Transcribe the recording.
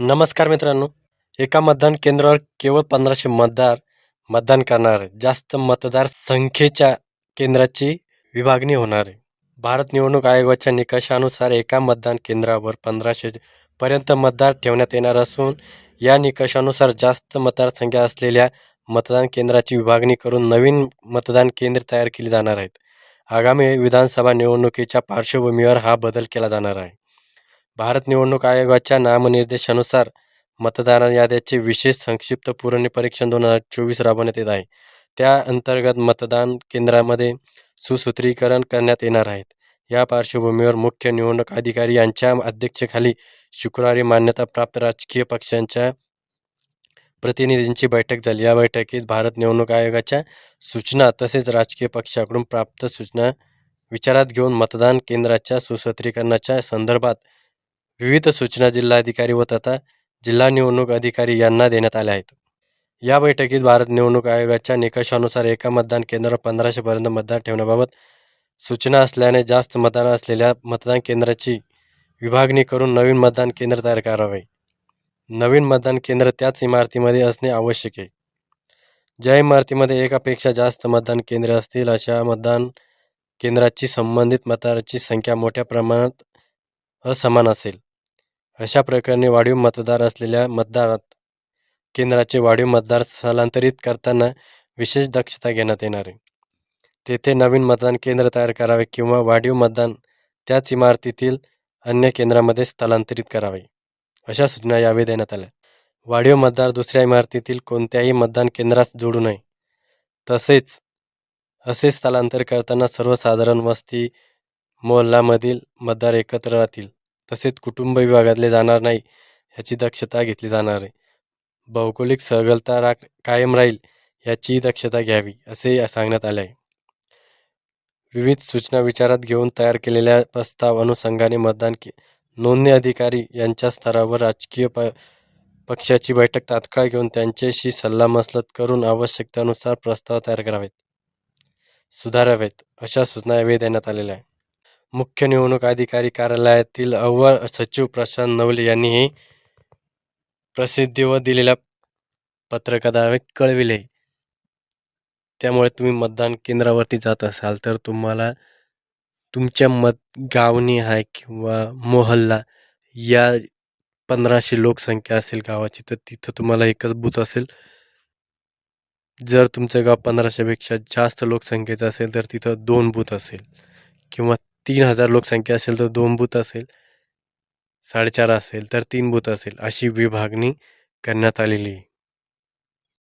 नमस्कार मित्रांनो. एका मतदान केंद्रावर केवळ पंधराशे मतदार मतदान करणार. आहे. जास्त मतदार संख्येच्या केंद्राची विभागणी होणार आहे. भारत निवडणूक आयोगाच्या निकषानुसार एका मतदान केंद्रावर पंधराशे पर्यंत मतदार ठेवण्यात येणार असून या निकषानुसार जास्त मतदारसंख्या असलेल्या मतदान केंद्राची विभागणी करून नवीन मतदान केंद्र तयार केली जाणार आहेत. आगामी विधानसभा निवडणुकीच्या पार्श्वभूमीवर हा बदल केला जाणार आहे. भारत निवडणूक आयोगाच्या नामनिर्देशानुसार मतदार याद्याचे विशेष संक्षिप्त पूर्ण परीक्षण दोन हजार चोवीस राबवण्यात येत आहे. त्या अंतर्गत मतदान केंद्रामध्ये सुसूत्रीकरण करण्यात येणार आहेत या पार्श्वभूमीवर मुख्य निवडणूक अधिकारी यांच्या अध्यक्षतेखाली शुक्रवारी मान्यताप्राप्त राजकीय पक्षांच्या प्रतिनिधींची बैठक झाली. या बैठकीत भारत निवडणूक आयोगाच्या सूचना तसेच राजकीय पक्षाकडून प्राप्त सूचना विचारात घेऊन मतदान केंद्राच्या सुसूत्रीकरणाच्या संदर्भात विविध सूचना जिल्हाधिकारी व तथा जिल्हा निवडणूक अधिकारी यांना देण्यात आल्या आहेत. या बैठकीत भारत निवडणूक आयोगाच्या निकषानुसार एका मतदान केंद्रावर पंधराशेपर्यंत मतदान ठेवण्याबाबत सूचना असल्याने जास्त मतदान असलेल्या मतदान केंद्राची विभागणी करून नवीन मतदान केंद्र तयार करावे. नवीन मतदान केंद्र त्याच इमारतीमध्ये असणे आवश्यक आहे. ज्या इमारतीमध्ये एकापेक्षा जास्त मतदान केंद्रे असतील अशा मतदान केंद्राची संबंधित मतदाराची संख्या मोठ्या प्रमाणात असमान असेल. अशा प्रकारे वाढीव मतदार असलेल्या मतदारात केंद्राचे वाढीव मतदार स्थलांतरित करताना विशेष दक्षता घेण्यात येणार आहे. तेथे नवीन मतदान केंद्र तयार करावे किंवा वाढीव मतदान त्याच इमारतीतील अन्य केंद्रामध्ये स्थलांतरित करावे अशा सूचना यावेळी देण्यात आल्या. वाढीव मतदार दुसऱ्या इमारतीतील कोणत्याही मतदान केंद्रास जोडू नये. तसेच असे स्थलांतर करताना सर्वसाधारण वस्ती मोहल्लामधील मतदार एकत्र राहतील. तसेच कुटुंब विभागातले जाणार नाही याची दक्षता घेतली जाणार आहे. भौगोलिक सहगलता रा कायम राहील याची दक्षता घ्यावी असे सांगण्यात आले आहे. विविध सूचना विचारात घेऊन तयार केलेल्या प्रस्ताव अनुषंगाने मतदान के नोंदणी अधिकारी यांच्या स्तरावर राजकीय प पक्षाची बैठक तात्काळ घेऊन त्यांच्याशी सल्लामसलत करून आवश्यकतेनुसार प्रस्ताव तयार करावेत. सुधारावेत अशा सूचना यावेळी देण्यात आलेल्या आहे मुख्य निवडणूक अधिकारी कार्यालयातील अव्वल सचिव प्रशांत नवले यांनी हे प्रसिद्धीवर दिलेल्या पत्रकाद्वारे कळविले. त्यामुळे तुम्ही मतदान केंद्रावरती जात असाल तर तुम्हाला तुमच्या मत गावनी आहे किंवा मोहल्ला या पंधराशे लोकसंख्या असेल गावाची तर तिथं तुम्हाला एकच बूथ असेल. जर तुमचं गाव पंधराशेपेक्षा जास्त लोकसंख्येचं असेल तर तिथं दोन बूथ असेल किंवा तीन हजार लोकसंख्या असेल तर दोन बूथ असेल साडेचार असेल तर तीन बूथ असेल अशी विभागणी करण्यात आलेली आहे.